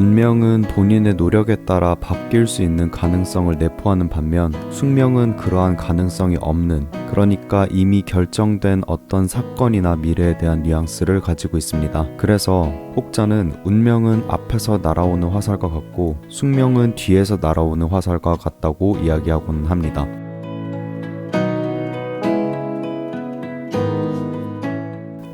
운명은 본인의 노력에 따라 바뀔 수 있는 가능성을 내포하는 반면 숙명은 그러한 가능성이 없는 그러니까 이미 결정된 어떤 사건이나 미래에 대한 뉘앙스를 가지고 있습니다. 그래서 혹자는 운명은 앞에서 날아오는 화살과 같고 숙명은 뒤에서 날아오는 화살과 같다고 이야기하곤 합니다.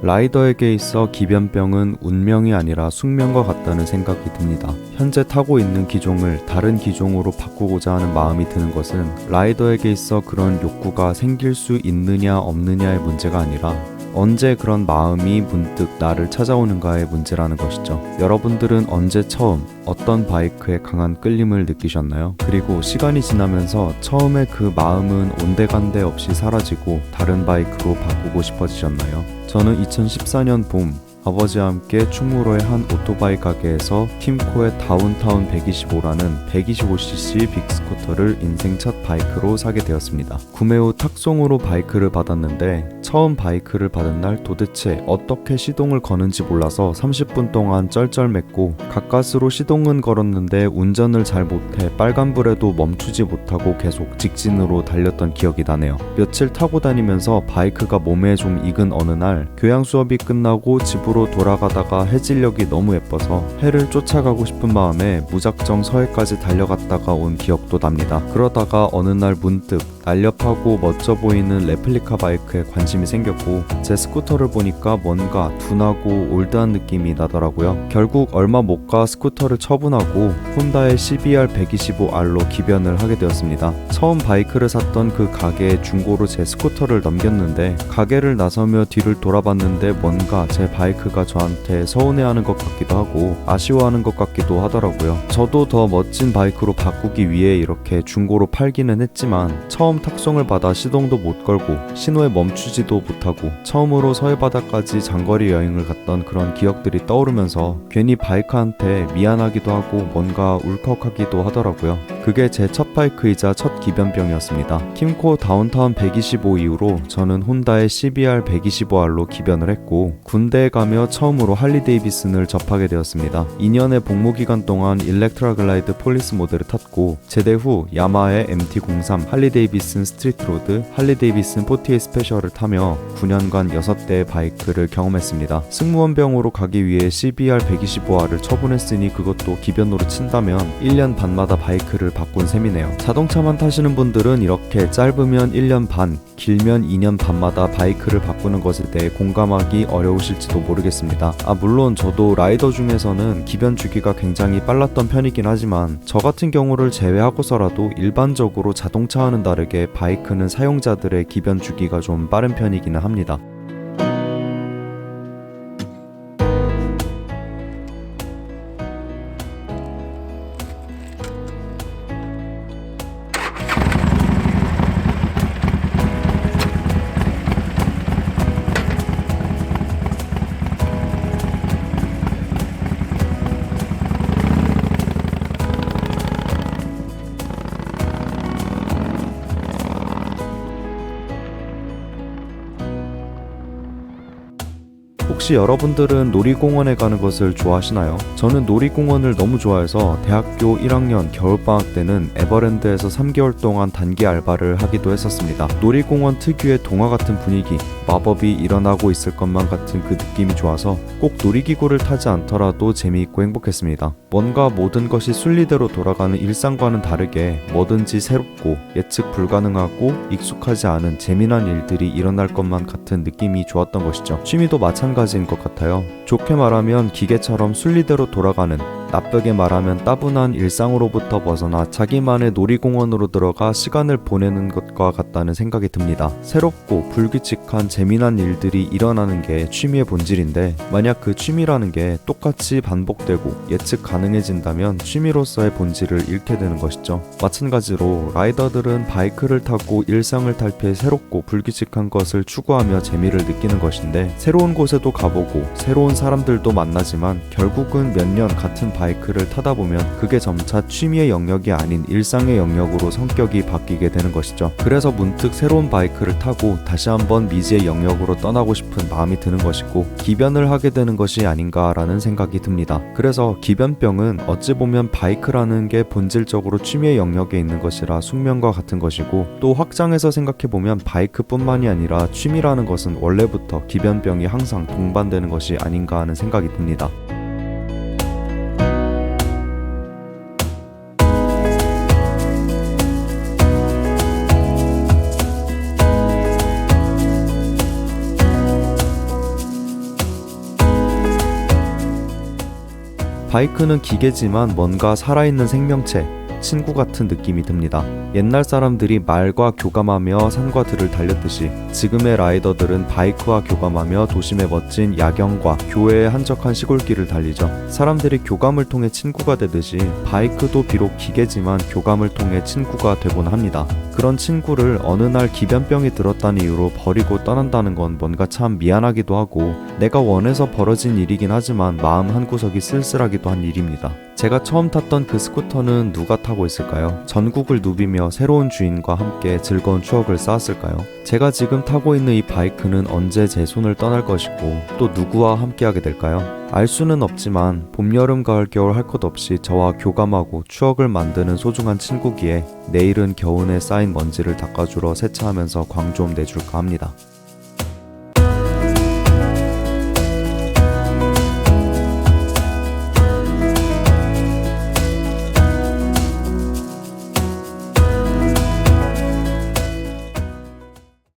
라이더에게 있어 기변병은 운명이 아니라 숙명과 같다는 생각이 듭니다. 현재 타고 있는 기종을 다른 기종으로 바꾸고자 하는 마음이 드는 것은 라이더에게 있어 그런 욕구가 생길 수 있느냐 없느냐의 문제가 아니라 언제 그런 마음이 문득 나를 찾아오는가의 문제라는 것이죠. 여러분들은 언제 처음 어떤 바이크에 강한 끌림을 느끼셨나요? 그리고 시간이 지나면서 처음에 그 마음은 온데간데 없이 사라지고 다른 바이크로 바꾸고 싶어지셨나요? 저는 2014년 봄 아버지와 함께 충무로의 한 오토바이 가게에서 팀코의 다운타운 125라는 125cc 빅스쿠터를 인생 첫 바이크로 사게 되었습니다. 구매 후 탁송으로 바이크를 받았는데 처음 바이크를 받은 날 도대체 어떻게 시동을 거는지 몰라서 30분 동안 쩔쩔맸고 가까스로 시동은 걸었는데 운전을 잘 못해 빨간불에도 멈추지 못하고 계속 직진으로 달렸던 기억이 나네요. 며칠 타고 다니면서 바이크가 몸에 좀 익은 어느 날 교양 수업이 끝나고 집으로 돌아가다가 해질녘이 너무 예뻐서 해를 쫓아가고 싶은 마음에 무작정 서해까지 달려갔다가 온 기억도 납니다. 그러다가 어느 날 문득 날렵하고 멋져 보이는 레플리카 바이크에 관심이 생겼고 제 스쿠터를 보니까 뭔가 둔하고 올드한 느낌이 나더라고요. 결국 얼마 못 가 스쿠터를 처분하고 혼다의 CBR 125R로 기변을 하게 되었습니다. 처음 바이크를 샀던 그 가게에 중고로 제 스쿠터를 넘겼는데 가게를 나서며 뒤를 돌아봤는데 뭔가 제 바이크가 저한테 서운해하는 것 같기도 하고 아쉬워하는 것 같기도 하더라고요. 저도 더 멋진 바이크로 바꾸기 위해 이렇게 중고로 팔기는 했지만 처음 탁송을 받아 시동도 못 걸고 신호에 멈추지도 못하고 처음으로 서해바다까지 장거리 여행을 갔던 그런 기억들이 떠오르면서 괜히 바이크한테 미안하기도 하고 뭔가 울컥하기도 하더라고요. 그게 제첫 바이크이자 첫 기변병이었습니다. 킴코 다운타운 125 이후로 저는 혼다의 CBR 125R로 기변을 했고 군대에 가며 처음으로 할리 데이비슨을 접하게 되었습니다. 2년의 복무 기간 동안 일렉트라 글라이드 폴리스 모델을 탔고 제대 후 야마의 MT03 할리 데이비슨 스트리트 로드, 할리 데이비슨 48 스페셜을 타며 9년간 6대의 바이크를 경험했습니다. 승무원병으로 가기 위해 CBR 125R을 처분했으니 그것도 기변으로 친다면 1년 반마다 바이크를 바꾼 셈이네요. 자동차만 타시는 분들은 이렇게 짧으면 1년 반, 길면 2년 반마다 바이크를 바꾸는 것에 대해 공감하기 어려우실지도 모르겠습니다. 아, 물론 저도 라이더 중에서는 기변 주기가 굉장히 빨랐던 편이긴 하지만 저 같은 경우를 제외하고서라도 일반적으로 자동차와는 다르게 바이크는 사용자들의 기변 주기가 좀 빠른 편이기는 합니다. 혹시 여러분들은 놀이공원에 가는 것을 좋아하시나요? 저는 놀이공원을 너무 좋아해서 대학교 1학년 겨울방학 때는 에버랜드에서 3개월 동안 단기 알바를 하기도 했었습니다. 놀이공원 특유의 동화 같은 분위기, 마법이 일어나고 있을 것만 같은 그 느낌이 좋아서 꼭 놀이기구를 타지 않더라도 재미있고 행복했습니다. 뭔가 모든 것이 순리대로 돌아가는 일상과는 다르게 뭐든지 새롭고 예측 불가능하고 익숙하지 않은 재미난 일들이 일어날 것만 같은 느낌이 좋았던 것이죠. 취미도 마찬가지인 것 같아요. 좋게 말하면 기계처럼 순리대로 돌아가는 나쁘게 말하면 따분한 일상으로부터 벗어나 자기만의 놀이공원으로 들어가 시간을 보내는 것과 같다는 생각이 듭니다. 새롭고 불규칙한 재미난 일들이 일어나는 게 취미의 본질인데 만약 그 취미라는 게 똑같이 반복되고 예측 가능해진다면 취미로서의 본질을 잃게 되는 것이죠. 마찬가지로 라이더들은 바이크를 타고 일상을 탈피해 새롭고 불규칙한 것을 추구하며 재미를 느끼는 것인데 새로운 곳에도 가보고 새로운 사람들도 만나지만 결국은 몇 년 같은 바이크를 타다 보면 그게 점차 취미의 영역이 아닌 일상의 영역으로 성격이 바뀌게 되는 것이죠. 그래서 문득 새로운 바이크를 타고 다시 한번 미지의 영역으로 떠나고 싶은 마음이 드는 것이고 기변을 하게 되는 것이 아닌가라는 생각이 듭니다. 그래서 기변병은 어찌 보면 바이크라는 게 본질적으로 취미의 영역에 있는 것이라 숙명과 같은 것이고 또 확장해서 생각해 보면 바이크뿐만이 아니라 취미라는 것은 원래부터 기변병이 항상 동반되는 것이 아닌가 하는 생각이 듭니다. 바이크는 기계지만 뭔가 살아있는 생명체, 친구 같은 느낌이 듭니다. 옛날 사람들이 말과 교감하며 산과 들을 달렸듯이 지금의 라이더들은 바이크와 교감하며 도심의 멋진 야경과 교외의 한적한 시골길을 달리죠. 사람들이 교감을 통해 친구가 되듯이 바이크도 비록 기계지만 교감을 통해 친구가 되곤 합니다. 그런 친구를 어느 날 기변병이 들었다는 이유로 버리고 떠난다는 건 뭔가 참 미안하기도 하고 내가 원해서 벌어진 일이긴 하지만 마음 한구석이 쓸쓸하기도 한 일입니다. 제가 처음 탔던 그 스쿠터는 누가 타고 있을까요? 전국을 누비며 새로운 주인과 함께 즐거운 추억을 쌓았을까요? 제가 지금 타고 있는 이 바이크는 언제 제 손을 떠날 것이고 또 누구와 함께하게 될까요? 알 수는 없지만 봄, 여름, 가을, 겨울 할 것 없이 저와 교감하고 추억을 만드는 소중한 친구기에 내일은 겨우내 쌓인 먼지를 닦아주러 세차하면서 광 좀 내줄까 합니다.